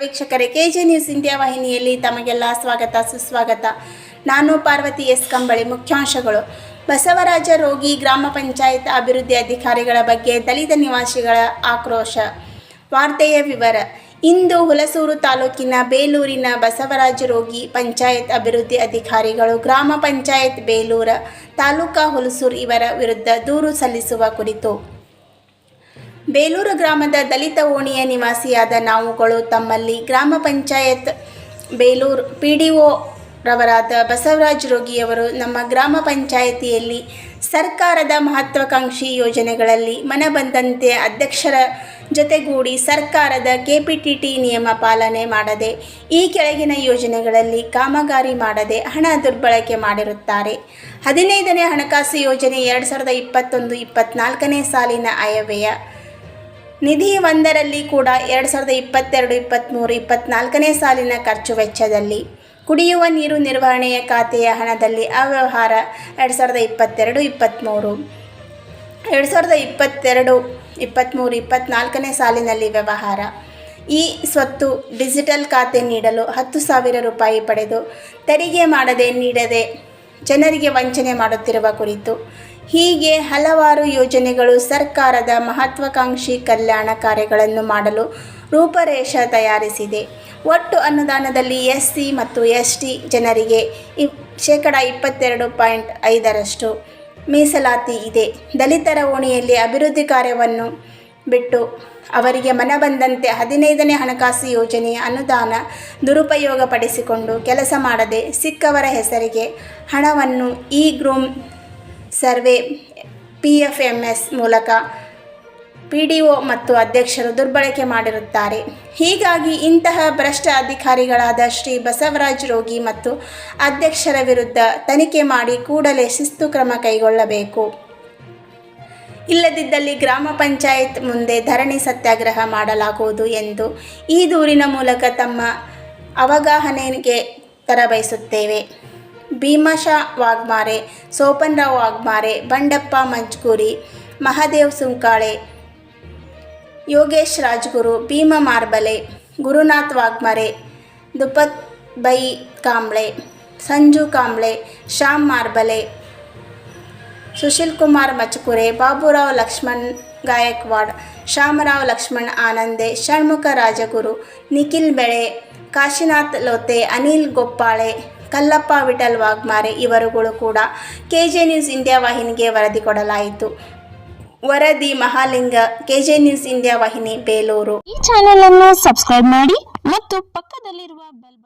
ವೀಕ್ಷಕರೇ K J news India ವಾಹಿನಿಯಲ್ಲಿ ತಮಗೆಲ್ಲ ಸ್ವಾಗತ, ಸುಸ್ವಾಗತ. ನಾನು ಪಾರ್ವತಿ ಎಸ್ ಕಂಬಳಿ, ಮುಖ್ಯಾಂಶಗಳು. ಬಸವರಾಜ ರೋಗಿ ಗ್ರಾಮ ಪಂಚಾಯತ್ ಅಭಿವೃದ್ಧಿ ಅಧಿಕಾರಿಗಳ ಬಗ್ಗೆ ದಲಿತ ನಿವಾಸಿಗಳ ಆಕ್ರೋಶ. ವಾರ್ತೆಯ ವಿವರ, ಇಂದು ಹುಲಸೂರು ತಾಲೂಕಿನ ಬೇಲೂರಿನ ಬಸವರಾಜ ರೋಗಿ ಪಂಚಾಯತ್ ಅಭಿವೃದ್ಧಿ ಅಧಿಕಾರಿಗಳು ಗ್ರಾಮ ಪಂಚಾಯತ್ ಬೇಲೂರ ತಾಲೂಕಾ ಹುಲಸೂರು ಇವರ ವಿರುದ್ಧ ದೂರು ಸಲ್ಲಿಸುವ ಕುರಿತು. ಬೇಲೂರು ಗ್ರಾಮದ ದಲಿತ ಓಣಿಯ ನಿವಾಸಿಯಾದ ನಾವುಗಳು ತಮ್ಮಲ್ಲಿ ಗ್ರಾಮ panchayat Belur P D O ರವರಾದ Basavaraj ರೋಗಿಯವರು ನಮ್ಮ ಗ್ರಾಮ ಪಂಚಾಯಿತಿಯಲ್ಲಿ ಸರ್ಕಾರದ ಮಹತ್ವಾಕಾಂಕ್ಷಿ ಯೋಜನೆಗಳಲ್ಲಿ ಮನಬಂದಂತೆ ಅಧ್ಯಕ್ಷರ ಜೊತೆಗೂಡಿ ಸರ್ಕಾರದ ಕೆಪಿಟಿಟಿ ನಿಯಮ ಪಾಲನೆ ಮಾಡದೆ ಈ ಕೆಳಗಿನ ಯೋಜನೆಗಳಲ್ಲಿ ಕಾಮಗಾರಿ ಮಾಡದೆ ಹಣ ದುರ್ಬಳಕೆ ಮಾಡಿರುತ್ತಾರೆ. ಹದಿನೈದನೇ ಹಣಕಾಸು ಯೋಜನೆ ಎರಡು ಸಾವಿರದ ಇಪ್ಪತ್ತೊಂದು ಇಪ್ಪತ್ನಾಲ್ಕನೇ ಸಾಲಿನ ಆಯವ್ಯಯ. ನಿಧಿ ಒಂದರಲ್ಲಿ ಕೂಡ ಎರಡು ಸಾವಿರದ ಇಪ್ಪತ್ತೆರಡು ಇಪ್ಪತ್ತ್ಮೂರು ಇಪ್ಪತ್ತ್ನಾಲ್ಕನೇ ಸಾಲಿನ ಖರ್ಚು ವೆಚ್ಚದಲ್ಲಿ ಕುಡಿಯುವ ನೀರು ನಿರ್ವಹಣೆಯ ಖಾತೆಯ ಹಣದಲ್ಲಿ ಅವ್ಯವಹಾರ ಎರಡು ಸಾವಿರದ ಇಪ್ಪತ್ತೆರಡು ಇಪ್ಪತ್ತ್ಮೂರು ಎರಡು ಸಾವಿರದ ಇಪ್ಪತ್ತೆರಡು ಇಪ್ಪತ್ತ್ಮೂರು ಇಪ್ಪತ್ತ್ನಾಲ್ಕನೇ ಸಾಲಿನಲ್ಲಿ ವ್ಯವಹಾರ. ಈ ಸ್ವತ್ತು ಡಿಜಿಟಲ್ ಖಾತೆ ನೀಡಲು ಹತ್ತು ಸಾವಿರ ರೂಪಾಯಿ ಪಡೆದು ತೆರಿಗೆ ಮಾಡದೆ ನೀಡದೆ ಜನರಿಗೆ ವಂಚನೆ ಮಾಡುತ್ತಿರುವ ಕುರಿತು. ಹೀಗೆ ಹಲವಾರು ಯೋಜನೆಗಳು ಸರ್ಕಾರದ ಮಹತ್ವಾಕಾಂಕ್ಷಿ ಕಲ್ಯಾಣ ಕಾರ್ಯಗಳನ್ನು ಮಾಡಲು ರೂಪರೇಷ ತಯಾರಿಸಿದೆ. ಒಟ್ಟು ಅನುದಾನದಲ್ಲಿ ಎಸ್ ಸಿ ಮತ್ತು ಎಸ್ ಟಿ ಜನರಿಗೆ ಇ ಶೇಕಡ ಇಪ್ಪತ್ತೆರಡು ಪಾಯಿಂಟ್ ಐದರಷ್ಟು ಮೀಸಲಾತಿ ಇದೆ. ದಲಿತರ ಓಣಿಯಲ್ಲಿ ಅಭಿವೃದ್ಧಿ ಕಾರ್ಯವನ್ನು ಬಿಟ್ಟು ಅವರಿಗೆ ಮನ ಬಂದಂತೆ ಹದಿನೈದನೇ ಹಣಕಾಸು ಯೋಜನೆಯ ಅನುದಾನ ದುರುಪಯೋಗಪಡಿಸಿಕೊಂಡು ಕೆಲಸ ಮಾಡದೆ ಸಿಕ್ಕವರ ಹೆಸರಿಗೆ ಹಣವನ್ನು ಇ ಗ್ರೂಮ್ ಸರ್ವೆ ಪಿ ಎಫ್ ಎಂ ಎಸ್ ಮೂಲಕ ಪಿ ಡಿ ಒ ಮತ್ತು ಅಧ್ಯಕ್ಷರು ದುರ್ಬಳಕೆ ಮಾಡಿರುತ್ತಾರೆ. ಹೀಗಾಗಿ ಇಂತಹ ಭ್ರಷ್ಟ ಅಧಿಕಾರಿಗಳಾದ ಶ್ರೀ ಬಸವರಾಜ್ ರೋಗಿ ಮತ್ತು ಅಧ್ಯಕ್ಷರ ವಿರುದ್ಧ ತನಿಖೆ ಮಾಡಿ ಕೂಡಲೇ ಶಿಸ್ತು ಕ್ರಮ ಕೈಗೊಳ್ಳಬೇಕು. ಇಲ್ಲದಿದ್ದಲ್ಲಿ ಗ್ರಾಮ ಪಂಚಾಯತ್ ಮುಂದೆ ಧರಣಿ ಸತ್ಯಾಗ್ರಹ ಮಾಡಲಾಗುವುದು ಎಂದು ಈ ದೂರಿನ ಮೂಲಕ ತಮ್ಮ ಅವಗಾಹನೆಗೆ ತರಬಯಸುತ್ತೇವೆ ಭೀಮಶಾ ವಾಗ್ಮಾರೆ ಸೋಪನ್ರಾವ್ ವಾಗ್ಮಾರೆ, ಬಂಡಪ್ಪ ಮಂಜ್ಗೂರಿ, ಮಹಾದೇವ್ ಸುಂಕಾಳೆ, ಯೋಗೇಶ್ ರಾಜ್ಗುರು, ಭೀಮ ಮಾರ್ಬಲೆ, ಗುರುನಾಥ್ ವಾಗ್ಮರೆ ದುಪತ್ ಬೈ ಕಾಂಬ್ಳೆ, ಸಂಜು ಕಾಂಬ್ಳೆ, ಶ್ಯಾಮ್ ಮಾರ್ಬಲೆ ಸುಶೀಲ್ ಕುಮಾರ್ ಮಚಕುರೆ ಬಾಬುರಾವ್ ಲಕ್ಷ್ಮಣ್ ಗಾಯಕ್ವಾಡ್, ಶ್ಯಾಮರಾವ್ ಲಕ್ಷ್ಮಣ್ ಆನಂದೆ, ಷಣ್ಮುಖ ರಾಜಗುರು, ನಿಖಿಲ್ ಬೆಳೆ, ಕಾಶಿನಾಥ್ ಲೋತೆ, ಅನಿಲ್ ಗೊಪ್ಪಾಳೆ, ಕಲ್ಲಪ್ಪ ವಿಠಲ್ ವಾಗ್ಮಾರೆ ಇವರುಗಳು ಕೂಡ ಕೆ ಜೆ ನ್ಯೂಸ್ ಇಂಡಿಯಾ ವಾಹಿನಿಗೆ ವರದಿ ಕೊಡಲಾಯಿತು. ವರದಿ Mahalinga K J news India ವಾಹಿನಿ, ಬೇಲೂರು. ಈ ಚಾನೆಲ್ ಅನ್ನು ಸಬ್ಸ್ಕ್ರೈಬ್ ಮಾಡಿ ಮತ್ತು ಪಕ್ಕದಲ್ಲಿರುವ ಬೆಲ್